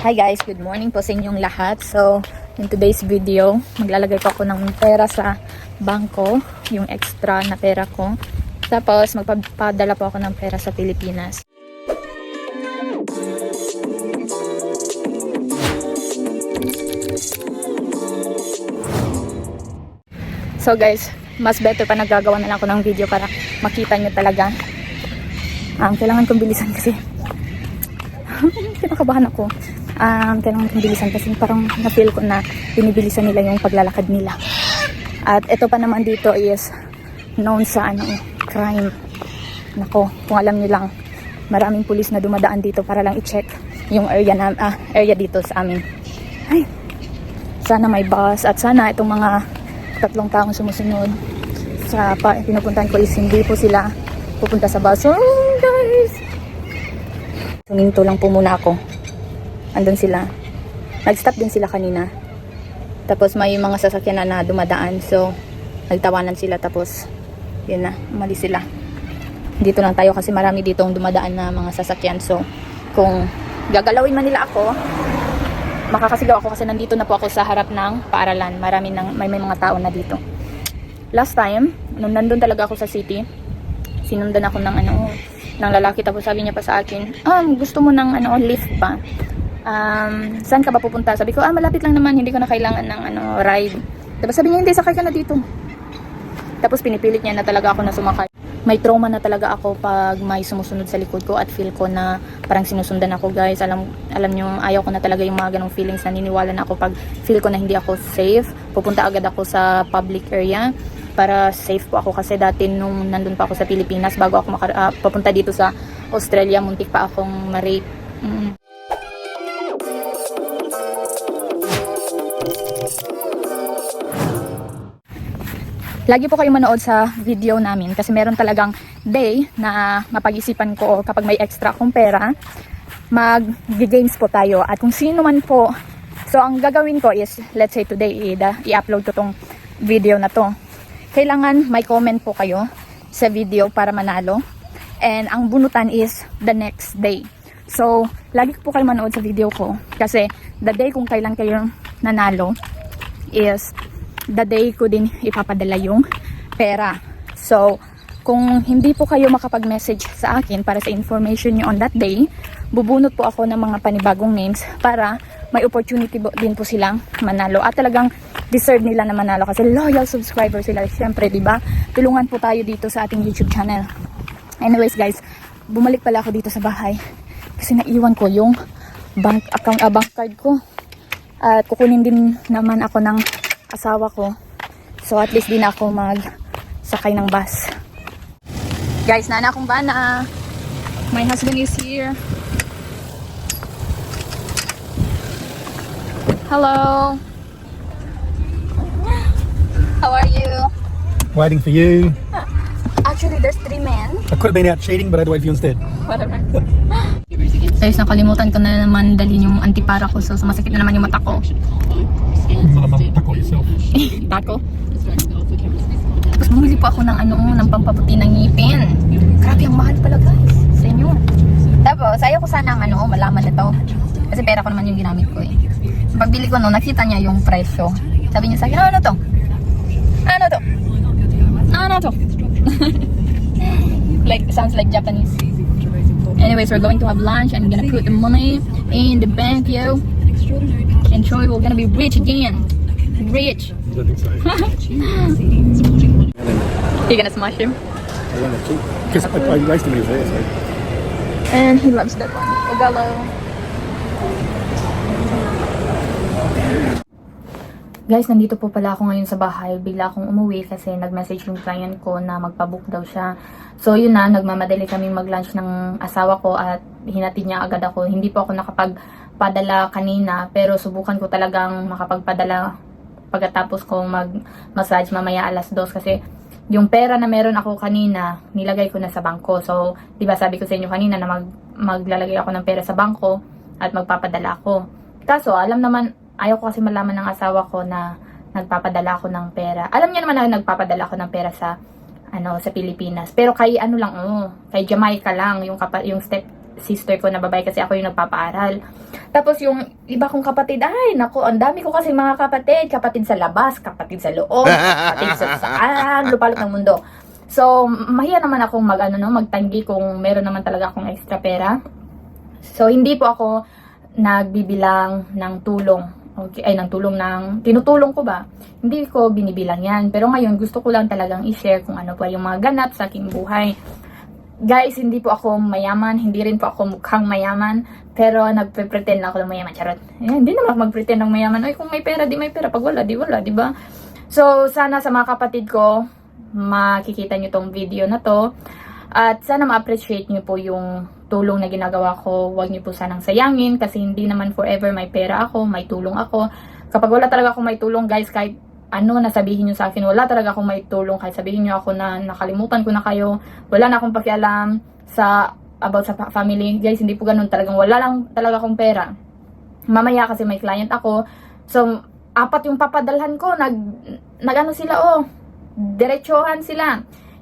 Hi guys, good morning po sa inyong lahat. So, in today's video, maglalagay po ako ng pera sa bangko, yung extra na pera ko. Tapos, magpapadala po ako ng pera sa Pilipinas. So guys, mas better pa nagagawa na lang ako ng video para makita nyo talaga. Um, kailangan kong bilisan kasi kinakabahan ako. Um, kailangan kong bilisan kasi parang na-feel ko na binibilisan nila yung paglalakad nila. At ito pa naman dito is known sa ano, crime. Nako, kung alam niyo lang, maraming pulis na dumadaan dito para lang i-check yung area na ah, area dito sa amin. Ay, sana may bus at sana itong mga tatlong taong sumusunod sa pa, pinupuntahan ko is hindi po sila pupunta sa bus. So, guys! Tuminto lang po muna ako. Andun sila. Nag-stop din sila kanina. Tapos may mga sasakyan na, na dumadaan. So, nagtawanan sila. Tapos, yun na, umalis sila. Dito lang tayo kasi marami dito ang dumadaan na mga sasakyan. So, kung gagalawin man nila ako, makakasigaw ako kasi nandito na po ako sa harap ng paaralan. Marami nang, may, may mga tao na dito. Last time, nung nandun talaga ako sa city, sinundan ako ng ano, ng lalaki tapos sabi niya pa sa akin, ah, gusto mo ng ano, lift pa. Um, saan ka ba pupunta? Sabi ko, ah, malapit lang naman, hindi ko na kailangan ng ano, ride. Tapos sabi niya, hindi, sakay ka na dito. Tapos pinipilit niya na talaga ako na sumakay. May trauma na talaga ako pag may sumusunod sa likod ko at feel ko na parang sinusundan ako guys. Alam, alam niyo, ayaw ko na talaga yung mga ganong feelings. Naniniwala na ako pag feel ko na hindi ako safe. Pupunta agad ako sa public area para safe po ako kasi dati nung nandun pa ako sa Pilipinas bago ako maka, ah, papunta dito sa Australia muntik pa akong ma-rape. Mm. Lagi po kayo manood sa video namin kasi meron talagang day na mapag-isipan ko kapag may extra akong pera, mag-games po tayo. At kung sino man po, so ang gagawin ko is, let's say today, i-upload ko tong video na to. Kailangan may comment po kayo sa video para manalo. And ang bunutan is the next day. So, lagi po kayo manood sa video ko kasi the day kung kailan kayo nanalo is the day ko din ipapadala yung pera. So, kung hindi po kayo makapag-message sa akin para sa information nyo on that day, bubunot po ako ng mga panibagong names para may opportunity po- din po silang manalo. At talagang deserve nila na manalo kasi loyal subscriber sila. Siyempre, di ba? Tulungan po tayo dito sa ating YouTube channel. Anyways, guys, bumalik pala ako dito sa bahay kasi naiwan ko yung bank account, ah, bank card ko. At kukunin din naman ako ng asawa ko. So at least din ako mag sakay ng bus. Guys, nana akong bana. My husband is here. Hello. How are you? Waiting for you. Actually, there's three men. I could have been out cheating, but I had to wait for you instead. Whatever. Guys, nakalimutan ko na naman dalhin yung antipara ko. So, sumasakit na naman yung mata ko. Taco. Tapos bumili po ako ng ano, ng pampaputi ng ngipin. Grabe, ang mahal pala guys. Sa inyo. Tapos, ayaw ko sana ano, malaman na to. Kasi pera ko naman yung ginamit ko eh. Pagbili ko no, nakita niya yung presyo. Sabi niya sa akin, ano to? Ano to? Ano to? like, sounds like Japanese. Anyways, we're going to have lunch and gonna put the money in the bank, yo. And Troy, we're gonna be rich again. Rich. I don't think so. You're gonna smash him. I want to cheat. Because I, I raced him when he was there, so. And he loves that one. Ogalo. Guys, nandito po pala ako ngayon sa bahay. Bigla akong umuwi kasi nag-message yung client ko na magpabook daw siya. So yun na, nagmamadali kami mag-lunch ng asawa ko at hinatid niya agad ako. Hindi po ako nakapagpadala kanina pero subukan ko talagang makapagpadala pagkatapos kong mag-massage mamaya alas 2 kasi yung pera na meron ako kanina, nilagay ko na sa bangko. So, di ba sabi ko sa inyo kanina na mag, maglalagay ako ng pera sa bangko at magpapadala ako. Kaso, alam naman, ayaw ko kasi malaman ng asawa ko na nagpapadala ako ng pera. Alam niya naman na nagpapadala ako ng pera sa ano sa Pilipinas. Pero kay ano lang, oh, kay Jamaica lang yung yung step sister ko na babae kasi ako yung nagpapaaral. Tapos yung iba kong kapatid, ay nako, ang dami ko kasi mga kapatid. Kapatid sa labas, kapatid sa loob, kapatid sa saan, lupalot ng mundo. So, mahiya naman akong mag, ano, no, magtanggi kung meron naman talaga akong extra pera. So, hindi po ako nagbibilang ng tulong. Okay, ay, ng tulong ng, tinutulong ko ba? Hindi ko binibilang yan. Pero ngayon, gusto ko lang talagang i-share kung ano pa yung mga ganap sa aking buhay. Guys, hindi po ako mayaman, hindi rin po ako mukhang mayaman, pero nagpe-pretend lang ako ng mayaman. Charot. Eh, hindi naman ako mag-pretend ng mayaman. Ay, kung may pera, di may pera. Pag wala, di wala, di ba? So, sana sa mga kapatid ko, makikita nyo tong video na to. At sana ma-appreciate nyo po yung tulong na ginagawa ko. Huwag nyo po sanang sayangin kasi hindi naman forever may pera ako, may tulong ako. Kapag wala talaga akong may tulong, guys, kahit ano na sabihin nyo sa akin, wala talaga akong may tulong. Kahit sabihin nyo ako na nakalimutan ko na kayo, wala na akong pakialam sa about sa fa- family. Guys, hindi po ganun talagang wala lang talaga akong pera. Mamaya kasi may client ako. So, apat yung papadalhan ko. Nag, nag-ano sila, oh, diretsohan sila.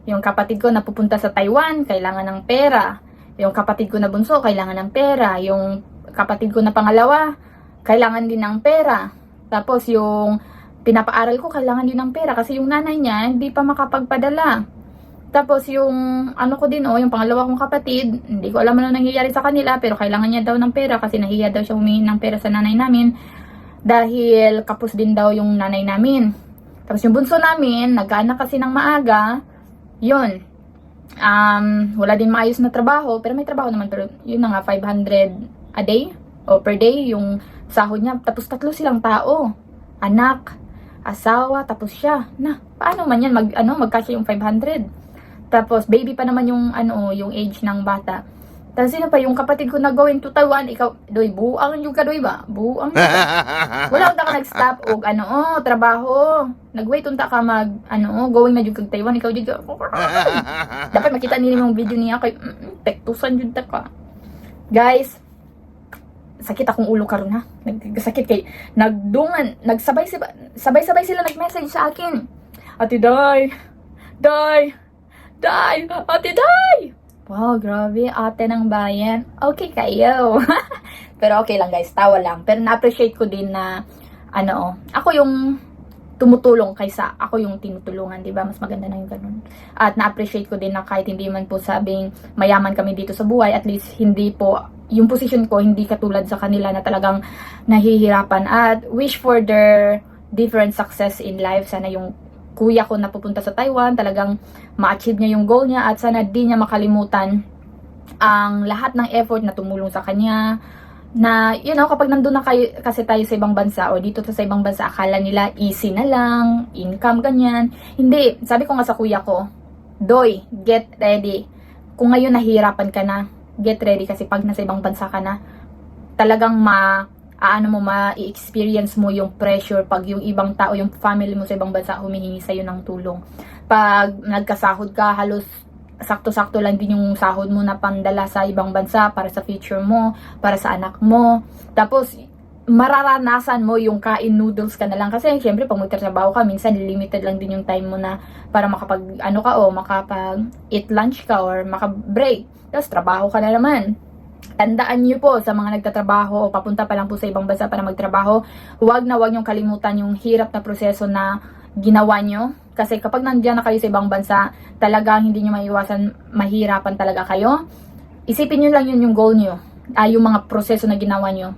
Yung kapatid ko na pupunta sa Taiwan, kailangan ng pera. Yung kapatid ko na bunso, kailangan ng pera. Yung kapatid ko na pangalawa, kailangan din ng pera. Tapos yung pinapaaral ko, kailangan din ng pera. Kasi yung nanay niya, hindi pa makapagpadala. Tapos yung ano ko din, oh, yung pangalawa kong kapatid, hindi ko alam ano nangyayari sa kanila, pero kailangan niya daw ng pera kasi nahiya daw siya humingi ng pera sa nanay namin dahil kapos din daw yung nanay namin. Tapos yung bunso namin, nagkaanak kasi ng maaga, yun. Um, wala din maayos na trabaho, pero may trabaho naman, pero yun na nga, 500 a day o per day yung sahod niya. Tapos tatlo silang tao, anak, asawa, tapos siya. Na, paano man yan, mag, ano, magkasya yung 500. Tapos baby pa naman yung, ano, yung age ng bata. Tapos sino pa, yung kapatid ko na going to Taiwan, ikaw, doy, buang yung kadoy ba? Buang wala unta ka nag-stop og ano oh, trabaho. Nag-wait unta ka mag ano oh, going na jud kag Taiwan ikaw jud ka. Dapat makita nila yung video niya kay mm, tektusan jud ta ka. Guys, sakit akong ulo karon ha. Nagsakit kay nagdungan, nagsabay sabay-sabay sila nag-message sa akin. Ate Day, Day, Day, Ate Day. Wow, grabe, ate ng bayan. Okay kayo. Pero okay lang guys, tawa lang. Pero na-appreciate ko din na, ano, oh, ako yung tumutulong kaysa ako yung tinutulungan, di ba? Mas maganda na yung ganun. At na-appreciate ko din na kahit hindi man po sabing mayaman kami dito sa buhay, at least hindi po, yung position ko hindi katulad sa kanila na talagang nahihirapan. At wish for their different success in life. Sana yung kuya ko na pupunta sa Taiwan, talagang ma-achieve niya yung goal niya at sana di niya makalimutan ang lahat ng effort na tumulong sa kanya na you know kapag nandun na kayo kasi tayo sa ibang bansa o dito sa ibang bansa akala nila easy na lang income ganyan. Hindi. Sabi ko nga sa kuya ko doy get ready. Kung ngayon nahihirapan ka na get ready kasi pag nasa ibang bansa ka na talagang ma aano mo ma-experience mo yung pressure pag yung ibang tao, yung family mo sa ibang bansa humihingi sa'yo ng tulong. Pag nagkasahod ka, halos sakto-sakto lang din yung sahod mo na pandala sa ibang bansa para sa future mo, para sa anak mo. Tapos, mararanasan mo yung kain noodles ka na lang. Kasi, syempre, pag magtatrabaho ka, minsan limited lang din yung time mo na para makapag, ano ka, o makapag eat lunch ka or makabreak. Tapos, trabaho ka na naman tandaan niyo po sa mga nagtatrabaho o papunta pa lang po sa ibang bansa para magtrabaho, huwag na huwag niyong kalimutan yung hirap na proseso na ginawa nyo. Kasi kapag nandiyan na kayo sa ibang bansa, talagang hindi nyo maiwasan, mahirapan talaga kayo. Isipin nyo lang yun yung goal nyo, ay yung mga proseso na ginawa nyo,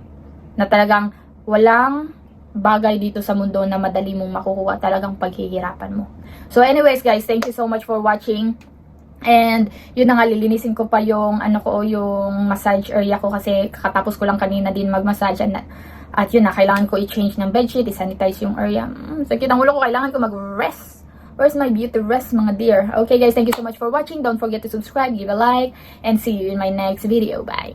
na talagang walang bagay dito sa mundo na madali mong makukuha talagang paghihirapan mo. So anyways guys, thank you so much for watching. And, yun na nga, lilinisin ko pa yung, ano ko, yung massage area ko kasi kakatapos ko lang kanina din mag-massage. At, at yun na, kailangan ko i-change ng bedsheet, i-sanitize yung area. Mm, sakit ang ulo ko, kailangan ko mag-rest. Where's my beauty rest, mga dear? Okay, guys, thank you so much for watching. Don't forget to subscribe, give a like, and see you in my next video. Bye!